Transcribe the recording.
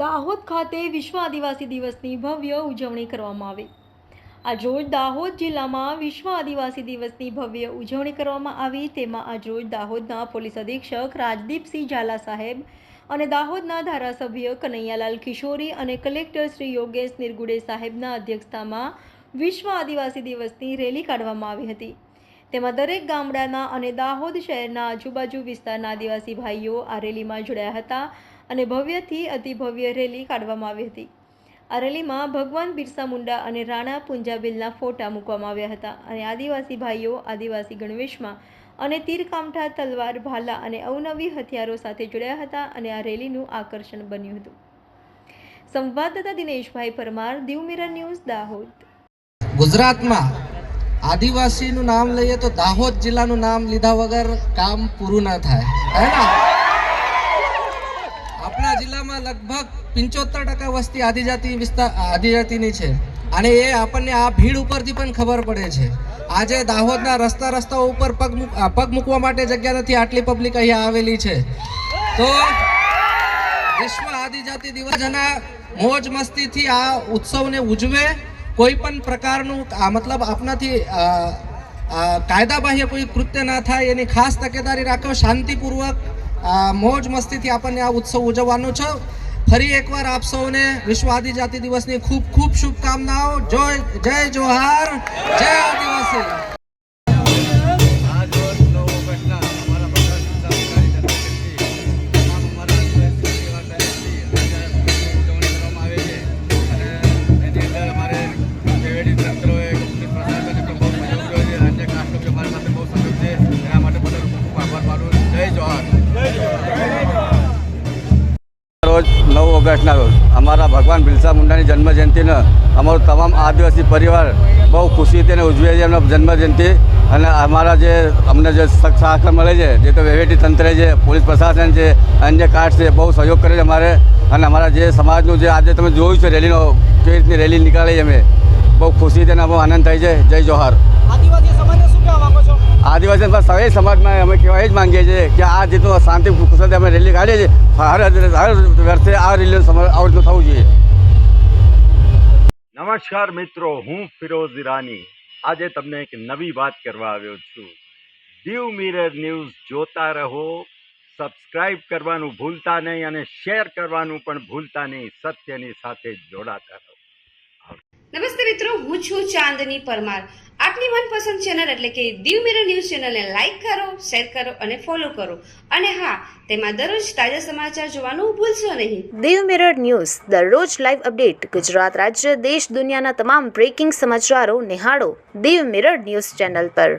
દાહોદ ખાતે વિશ્વ આદિવાસી દિવસની ભવ્ય ઉજવણી કરવામાં આવી. આજરોજ દાહોદ જિલ્લામાં વિશ્વ આદિવાસી દિવસની ભવ્ય ઉજવણી કરવામાં આવી. તેમાં આજરોજ દાહોદના પોલીસ અધિક્ષક રાજદીપસિંહ ઝાલા સાહેબ અને દાહોદના ધારાસભ્ય કનૈયાલાલ કિશોરી અને કલેક્ટર શ્રી યોગેશ નિર્ગુડે સાહેબના અધ્યક્ષતામાં વિશ્વ આદિવાસી દિવસની રેલી કાઢવામાં આવી હતી. તેમાં દરેક ગામડાના અને દાહોદ શહેરના આજુબાજુ વિસ્તારના આદિવાસી ભાઈઓ આ રેલીમાં જોડાયા હતા અને ભવ્યથી અતિભવ્ય રેલી કાઢવામાં આવી હતી. આ રેલીમાં ભગવાન બિરસા મુંડા અને રાણા પુંજાબિલના ફોટા મૂકવામાં આવ્યા હતા અને આદિવાસી ભાઈઓ, આદિવાસી ગણવેશમાં અને તીરકામઠા, તલવાર, ભાલા અને અવનવી હથિયારો સાથે જોડાયા હતા અને આ રેલીનું આકર્ષણ બન્યું હતું. સંવાદદાતા દિનેશભાઈ પરમાર, દીવ મિરર ન્યૂઝ, દાહોદ. ગુજરાતમાં આદિવાસીનું નામ લઈએ તો દાહોદ જિલ્લાનું નામ લીધા વગર કામ પૂરું ના થાય. હે ને? આપણા જિલ્લામાં લગભગ પંચોતેર ટકા વસ્તી આદિજાતિ વિસ્તાર, આદિજાતિની છે. અને એ આપણને આ ભીડ ઉપરથી પણ ખબર પડે છે. આજે દાહોદના રસ્તા રસ્તાઓ ઉપર પગ પગ મૂકવા માટે જગ્યા નથી, આટલી પબ્લિક અહીંયા આવેલી છે. તો વિશ્વ આદિજાતિ દિવસના મોજ મસ્તીથી આ ઉત્સવને ઉજવે કોઈ પણ પ્રકારનું મતલબ આપનાથી કાયદા બાહ્ય કોઈ કૃત્ય ના થાય, એની ખાસ તકેદારી રાખો, શાંતિપૂર્વક મોજ મસ્તીથી આપણને આ ઉત્સવ ઉજવવાનો છે. ફરી એકવાર આપ સૌને વિશ્વ આદિજાતિ દિવસની ખૂબ ખૂબ શુભકામનાઓ. જય જય જોહાર. જય આદિવાસી. નવ ઓગસ્ટના રોજ અમારા ભગવાન બિરસા મુંડાની જન્મજયંતિને અમારો તમામ આદિવાસી પરિવાર બહુ ખુશી તેને ઉજવે છે એમના જન્મજયંતિ. અને અમારા જે અમને જે સહકાર મળે છે, જે તો વહીવટી તંત્ર છે, પોલીસ પ્રશાસન છે, અન્ય કાર્ડ છે, બહુ સહયોગ કરે છે અમારે. અને અમારા જે સમાજનું જે આજે તમે જોયું છે રેલીનો, કેવી રીતની રેલી નીકાળી અમે. બહુ ખુશી તેને બહુ આનંદ થાય છે. જય જોહાર. આદિવાસી બસ સૌ સમાજમાં અમે કહેવા એ જ માંગીએ છીએ કે આ જેટલું શાંતિ કુશળથી અમે રેલી કાઢીએ છીએ હર હર વર્ષે આ રેલી આવું રીતનું થવું જોઈએ. નમસ્કાર મિત્રો હું ફિરોઝ ઈરાની. આજે તમને એક નવી વાત કરવા આવ્યો છું. દીવ મિરર ન્યૂઝ જોતા રહો સબસ્ક્રાઇબ કરવાનું ભૂલતા નહીં અને શેર કરવાનું પણ ભૂલતા નહીં સત્યની સાથે જોડાતા રહો. નમસ્તે મિત્રો હું છું ચાંદની પરમાર. આપની મનપસંદ ચેનલ એટલે કે દીવ મિરર ન્યૂઝ ચેનલને લાઇક કરો શેર કરો અને ફોલો કરો. અને હા, તેમાં દરરોજ તાજા સમાચાર જોવાનું ભૂલશો નહીં. દીવ મિરર ન્યૂઝ દરરોજ લાઈવ અપડેટ ગુજરાત રાજ્ય, દેશ, દુનિયાના તમામ બ્રેકિંગ સમાચારો નિહાળો દીવ મિરર ન્યૂઝ ચેનલ પર.